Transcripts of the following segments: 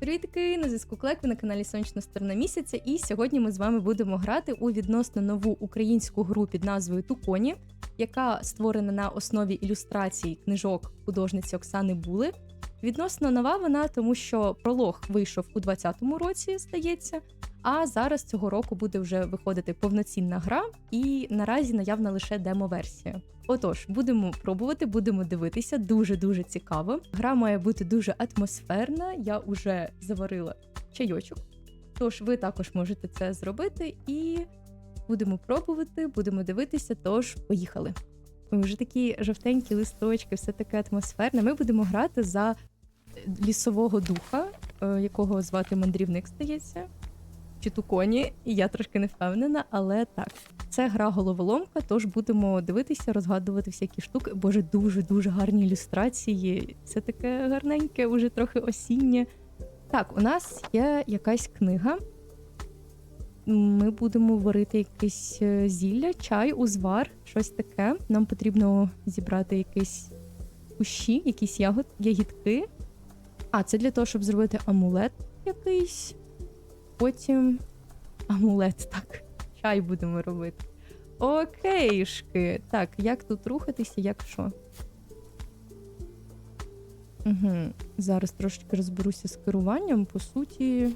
Привітки, на зв'язку Клек, ви на каналі Сонячна сторона місяця. І сьогодні ми з вами будемо грати у відносно нову українську гру під назвою Туконі, яка створена на основі ілюстрацій книжок художниці Оксани Були. Відносно нова вона, тому що пролог вийшов у 2020 році, здається. А зараз цього року буде вже виходити повноцінна гра, і наразі наявна лише демо-версія. Отож, будемо пробувати, будемо дивитися. Дуже дуже цікаво. Гра має бути дуже атмосферна. Я вже заварила чайочок. Тож ви також можете це зробити і будемо пробувати, будемо дивитися. Тож, поїхали. Ой, Вже такі жовтенькі листочки, все таке атмосферне. Ми будемо грати за лісового духа, е, якого звати мандрівник, здається. Чи туконі, і я трошки не впевнена, але так. Це гра головоломка, тож будемо дивитися, розгадувати всякі штуки. Боже, дуже дуже гарні ілюстрації. Це таке гарненьке, уже трохи осіннє. Так, у нас є якась книга. Ми будемо варити якесь е, зілля, чай, узвар, щось таке. Нам потрібно зібрати якісь кущі, якісь ягод, ягідки. А, це для того, щоб зробити амулет якийсь. Потім амулет, так. Чай будемо робити. Окейшки. Так, як тут рухатися, як що? Угу. Зараз трошечки розберуся з керуванням. По суті,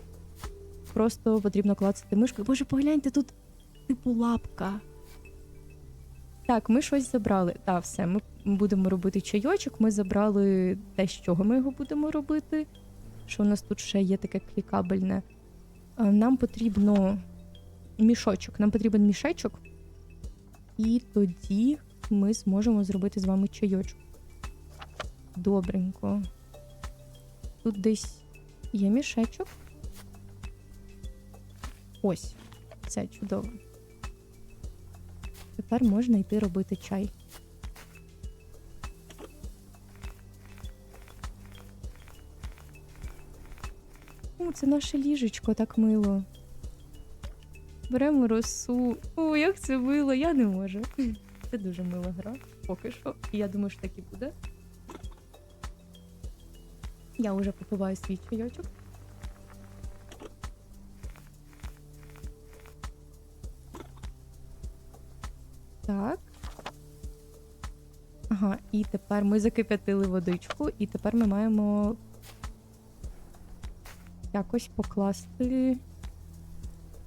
просто потрібно клацати мишкою. Боже, погляньте, тут типу лапка. Так, ми щось забрали. Так, все, ми будемо робити чайочок. Ми забрали те, з чого ми його будемо робити. Що у нас тут ще є таке клікабельне? А, Нам потрібно мішочок. Нам потрібен мішечок. І тоді ми зможемо зробити з вами чайочок. Добренько. Тут десь є мішечок. Ось. Це чудово. Тепер можна йти робити чай. Це наше ліжечко, так мило. Беремо росу. О, як це мило, я не можу. Це дуже мила гра. Поки що. І я думаю, що так і буде. Я вже попиваю свій чайочок. Так. Ага, і тепер ми закип'ятили водичку, і тепер ми маємо якось покласти.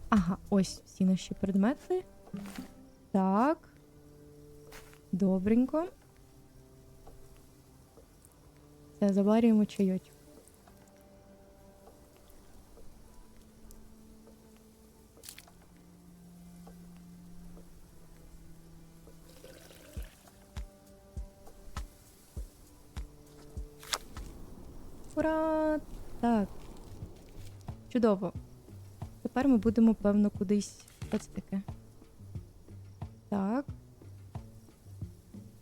Ага, ось всі наші предмети. Так. Добренько. Все, заварюємо чайочок. Ура! Так. Чудово. Тепер ми будемо, певно, кудись. Це таке? Так.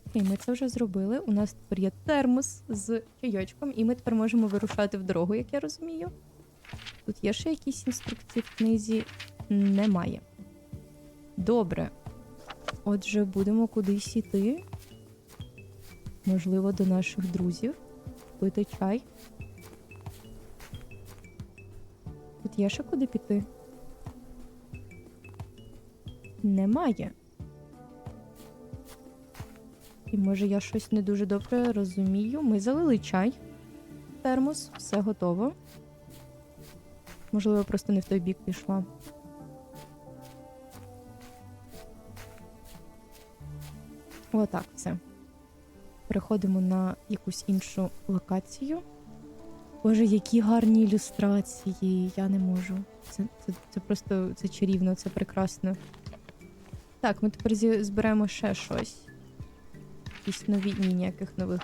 Окей, ми це вже зробили. У нас тепер є термос з чайочком, і ми тепер можемо вирушати в дорогу, як я розумію. Тут є ще якісь інструкції в книзі? Немає. Добре. Отже, будемо кудись іти. Можливо, до наших друзів. Пити чай. Тут є ще куди піти? Немає. І може я щось не дуже добре розумію. Ми залили чай. Термос, все готово. Можливо, просто не в той бік пішла. Отак, все. Переходимо на якусь іншу локацію. Боже, які гарні ілюстрації, я не можу. Це, це, це просто це чарівно, це прекрасно. Так, ми тепер зберемо ще щось. Якісь нові, ні, ніяких нових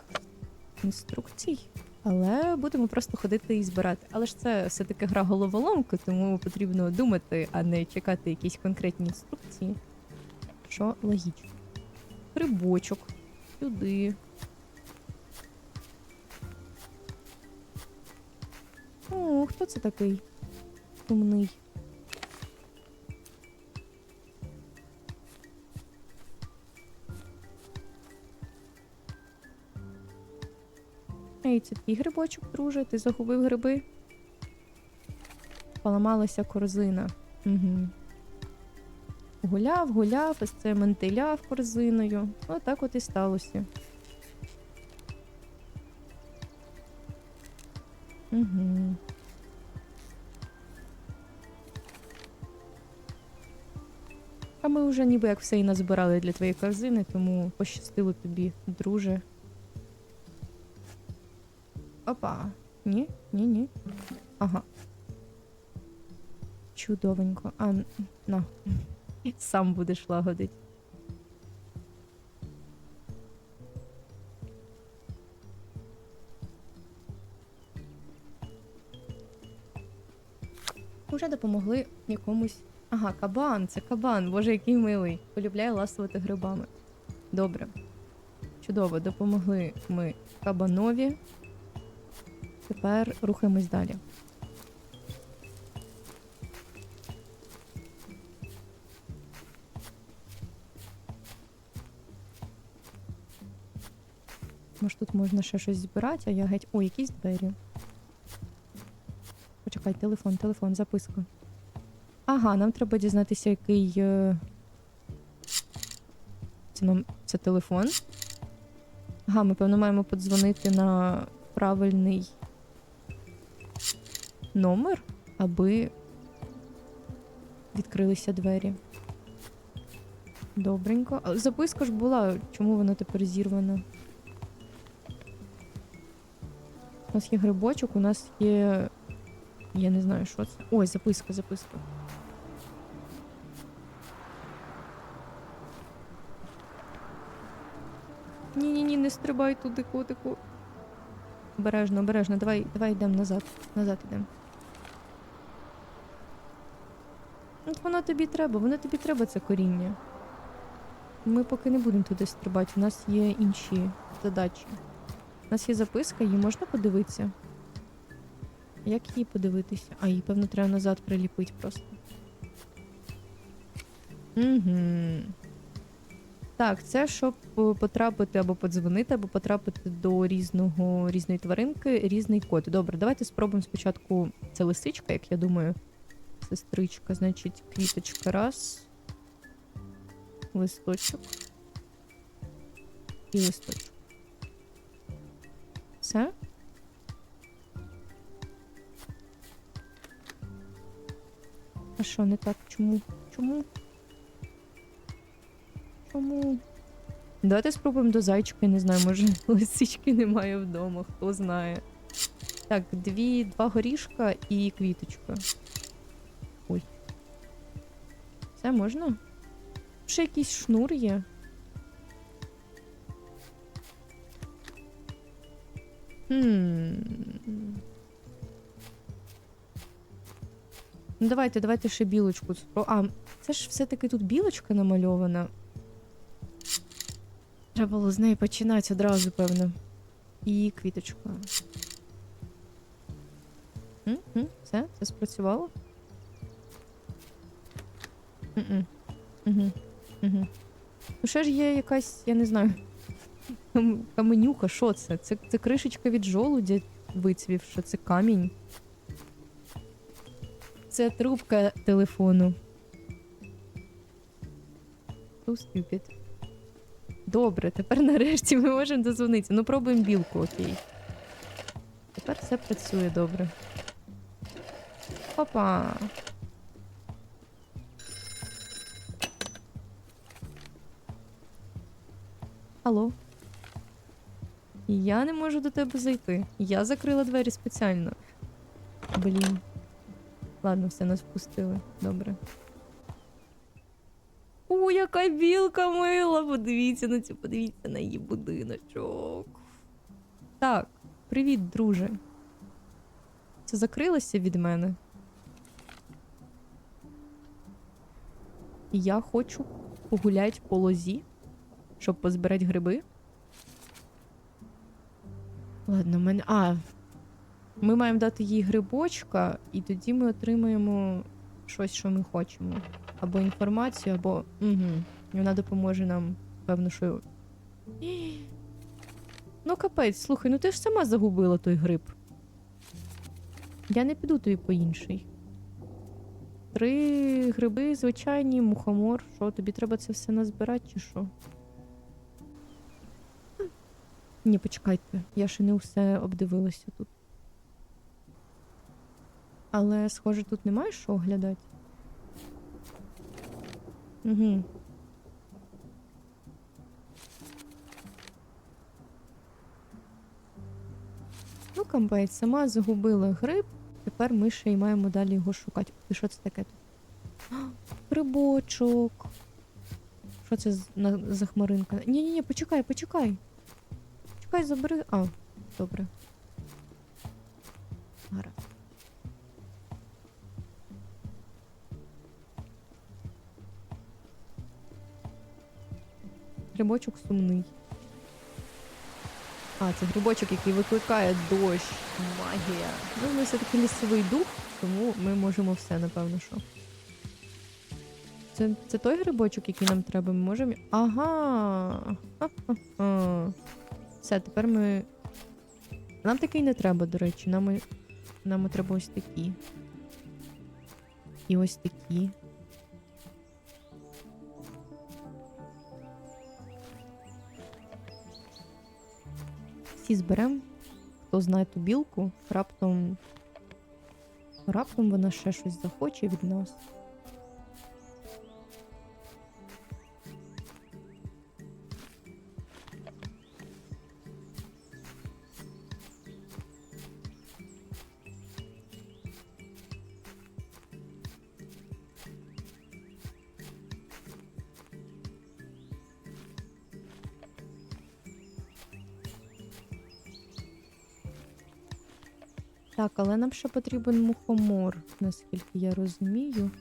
інструкцій. Але будемо просто ходити і збирати. Але ж це все-таки гра головоломки, тому потрібно думати, а не чекати якісь конкретні інструкції. Що логічно. Грибочок. Сюди. О, хто це такий? Сумний. Ей, це твій грибочок, друже, ти загубив гриби. поламалася корзина. Угу. Гуляв, гуляв, ось це ментиляв корзиною. Отак от і сталося. Вже ніби як все і назбирали для твоєї корзини, тому пощастило тобі, друже. Опа. Ні, ні, ні. Ага. Чудовенько. А, на. Сам будеш лагодить. Уже допомогли якомусь. Ага, кабан, це кабан. Боже, який милий. Полюбляє ласувати грибами. Добре. Чудово, допомогли ми кабанові. Тепер рухаємось далі. Може, тут можна ще щось збирати, а я геть. О, якісь двері. Почекай, телефон, телефон, записка. Ага, нам треба дізнатися, який. е, Це, нам... це телефон. Ага, ми, певно, маємо подзвонити на правильний номер, аби відкрилися двері. Добренько. А записка ж була, чому вона тепер зірвана? У нас є грибочок, у нас є. Я не знаю, що це. Ой, записка, записка. Ні-ні-ні, не стрибай туди, котику. Обережно, обережно, давай, давай йдемо назад. Назад йдемо. От воно тобі треба, воно тобі треба це коріння. Ми поки не будемо туди стрибати, у нас є інші задачі. У нас є записка, її можна подивитися. Як її подивитися? А, її, певно, треба назад приліпити просто. Угу. Так, це щоб потрапити або подзвонити, або потрапити до різного різної тваринки, різний код. Добре, давайте спробуємо спочатку. Це лисичка, як я думаю. Сестричка, значить, квіточка раз. Листочок. І листочок. Все? А що не так? Чому? Чому? Чому? Давайте спробуємо до зайчика, не знаю, може лисички немає вдома, хто знає. Так, дві, два горішка і квіточка. Ой. Це можна? Ще якийсь шнур є. Хм. Ну, давайте, давайте ще білочку. А, це ж все-таки тут білочка намальована. Треба було з неї починати одразу, певно. І квіточка. М? Все? Це спрацювало? Угу. Угу. Ну ще ж є якась, я не знаю. кам- Каменюка, що це? Це, це кришечка від жолудя вицвівша, це камінь. Це трубка телефону. So stupid. Добре, тепер нарешті ми можемо дозвонитися. Ну, пробуємо білку, окей. Тепер все працює добре. Опа. Алло. Я не можу до тебе зайти. Я закрила двері спеціально. Блін. Ладно, все, нас впустили. Добре. О, яка білка мила! Подивіться на цю, подивіться на її будиночок. Так, привіт, друже. Це закрилося від мене. Я хочу погуляти по лозі, щоб позбирати гриби. Ладно, в мене. А. Ми маємо дати їй грибочка, і тоді ми отримаємо щось, що ми хочемо. Або інформацію, або. Угу. І вона допоможе нам, певно, що. Ну, капець, слухай, ну ти ж сама загубила той гриб. Я не піду тобі по інший. Три гриби, звичайні, мухомор. Що, тобі треба це все назбирати, чи що? Ні, почекайте, я ще не все обдивилася тут. Але, схоже, тут немає що оглядати. Угу. Ну, камбейт, сама загубила гриб. Тепер ми ще й маємо далі його шукати. І що це таке тут? Грибочок. Що це за хмаринка? Ні-ні-ні, почекай, почекай. Чекай, забери. А, добре. Гаразд. Грибочок сумний. А, це грибочок, який викликає дощ. Магія. Ну, ми все-таки лісовий дух, тому ми можемо все, напевно, що. Це, це той грибочок, який нам треба. Ми можемо. Ага. Ха-ха-ха. Все, тепер ми. Нам такий не треба, до речі. Нам, нам треба ось такі. І ось такі. Всі зберемо. Хто знає ту білку, раптом. Раптом вона ще щось захоче від нас. Так, але нам ще потрібен мухомор, наскільки я розумію.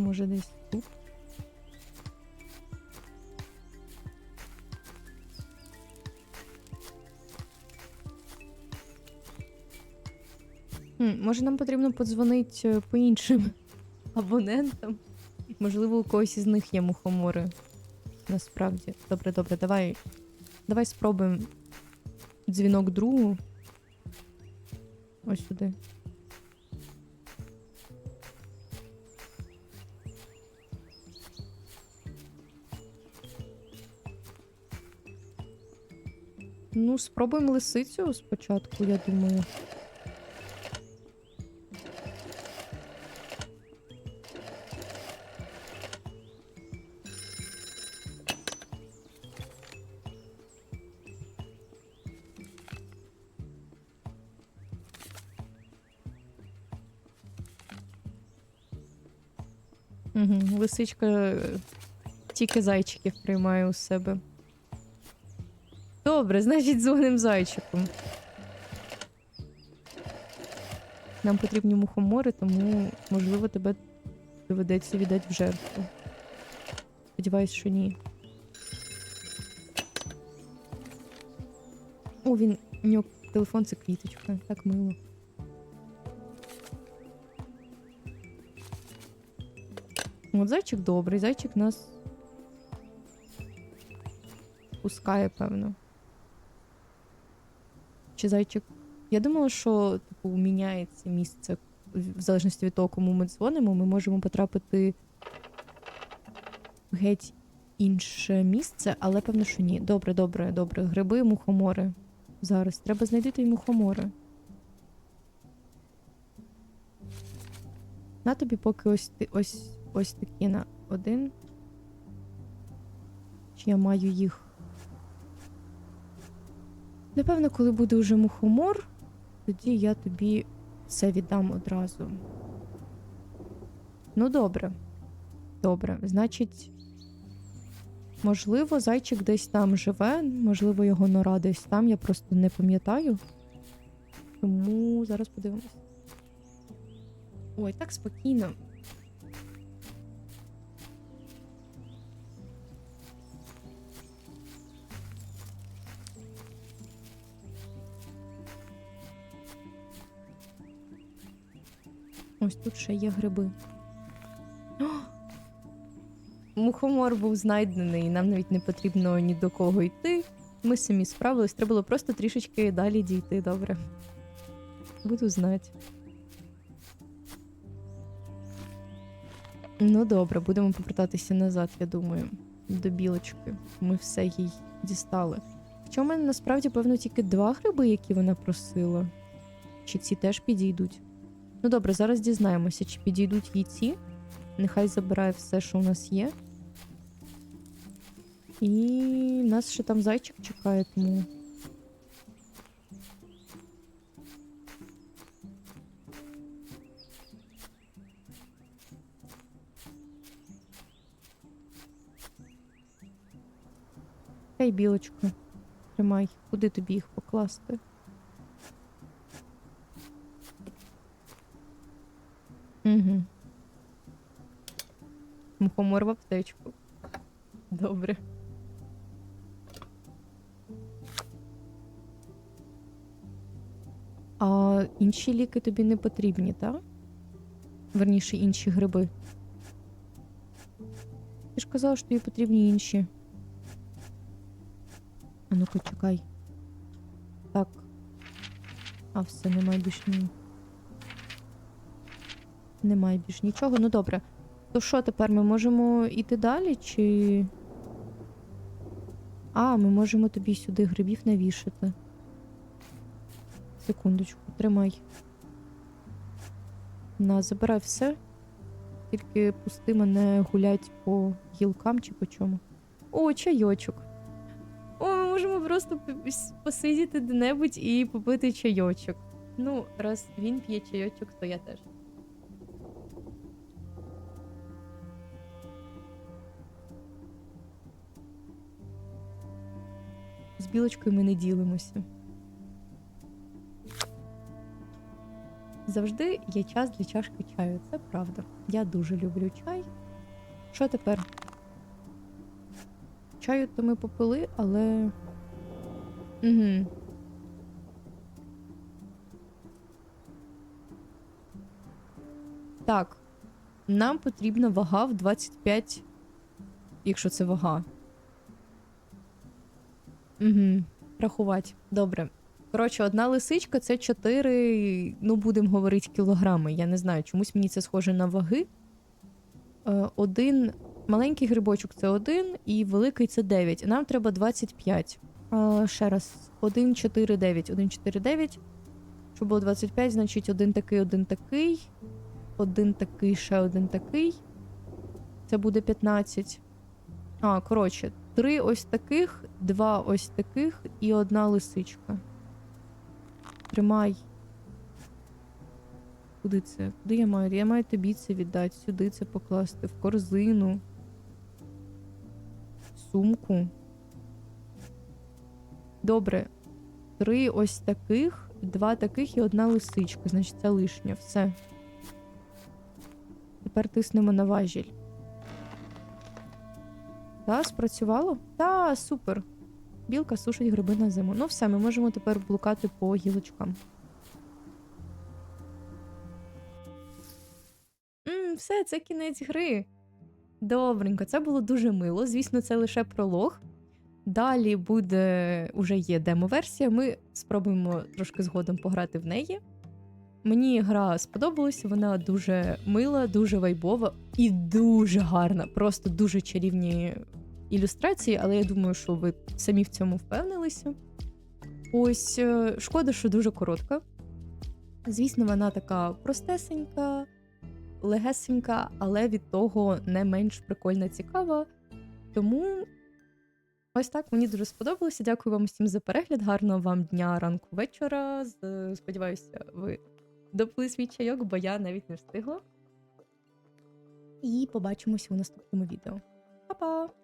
Може десь тут. Хм, може нам потрібно подзвонити по іншим абонентам. Можливо, у когось із них є мухомори. Насправді. Добре, добре, давай. Давай спробуємо дзвінок другу. Ось сюди. Ну, спробуємо лисицю спочатку, я думаю. Лисичка е, тільки зайчиків приймає у себе. Добре, значить, дзвоним зайчиком. Нам потрібні мухомори, тому, можливо, тебе доведеться віддати в жертву. Сподіваюсь, що ні. О, він у нього телефон це квіточка. Так мило. От зайчик добрий, зайчик нас пускає, певно. Чи зайчик. Я думала, що типу міняється місце в залежності від того, кому ми дзвонимо, ми можемо потрапити в геть інше місце, але певно, що ні. Добре, добре, добре. Гриби, мухомори. Зараз треба знайти мухомори. На тобі поки ось ти ось ось такі на один. Чи я маю їх? Напевно, коли буде вже мухомор, тоді я тобі все віддам одразу. Ну, добре. Добре. Значить, можливо, зайчик десь там живе, можливо, його нора десь там, я просто не пам'ятаю. Тому зараз подивимось. Ой, так спокійно. Ось тут ще є гриби. О! Мухомор був знайдений, нам навіть не потрібно ні до кого йти. Ми самі справились, треба було просто трішечки далі дійти, добре. Буду знати. Ну добре, будемо повертатися назад, я думаю, до білочки. Ми все їй дістали. Хоча у мене насправді, певно, тільки два гриби, які вона просила. Чи ці теж підійдуть? Ну добре, зараз дізнаємося, чи підійдуть їй ці. Нехай забирає все, що у нас є. І нас ще там зайчик чекає, тому. Хай білочка, тримай, куди тобі їх покласти? Угу. Мухомор в аптечку. Добре. А інші ліки тобі не потрібні, так? Верніше, інші гриби. Ти ж казала, що тобі потрібні інші. А ну-ка, чекай. Так. А все, немає більш ні. Немає більш нічого. Ну добре. То що тепер ми можемо йти далі, чи. А, ми можемо тобі сюди грибів навішати. Секундочку, тримай. На, забирай все. Тільки пусти мене гулять по гілкам чи по чому. О, чайочок. О, ми можемо просто посидіти де-небудь і попити чайочок. Ну, раз він п'є чайочок, то я теж. З білочкою ми не ділимося. Завжди є час для чашки чаю, це правда. Я дуже люблю чай. Що тепер? Чаю то ми попили, але. Угу. Так. Нам потрібна вага в 25, якщо це вага. Угу. Рахувати. Добре. Коротше, одна лисичка це 4, ну будемо говорити, кілограми. Я не знаю, чомусь мені це схоже на ваги. Е, один маленький грибочок це 1, і великий це 9. Нам треба 25. Е, ще раз, 1, 4, 9. 1, 4, 9. Щоб було 25, значить один такий, один такий. Один такий, ще один такий. Це буде 15. А, коротше, три ось таких, два ось таких і одна лисичка. Тримай. Куди це? Куди я маю? Я маю тобі це віддати, сюди це покласти, в корзину. Сумку. Добре. Три ось таких, два таких і одна лисичка. Значить, це лишнє. Все. Тепер тиснемо на важіль. Та, спрацювало? Та, супер. Білка сушить гриби на зиму. Ну все, ми можемо тепер блукати по гілочкам. М, все, це кінець гри. Добренько, це було дуже мило. Звісно, це лише пролог. Далі буде уже є демо-версія. Ми спробуємо трошки згодом пограти в неї. Мені гра сподобалася, вона дуже мила, дуже вайбова і дуже гарна. Просто дуже чарівні ілюстрації, але я думаю, що ви самі в цьому впевнилися. Ось е, шкода, що дуже коротка. Звісно, вона така простесенька, легесенька, але від того не менш прикольна, цікава. Тому ось так мені дуже сподобалося. Дякую вам всім за перегляд. Гарного вам дня, ранку, вечора. Сподіваюся, ви допили свій чайок, бо я навіть не встигла. І побачимося у наступному відео. Па-па!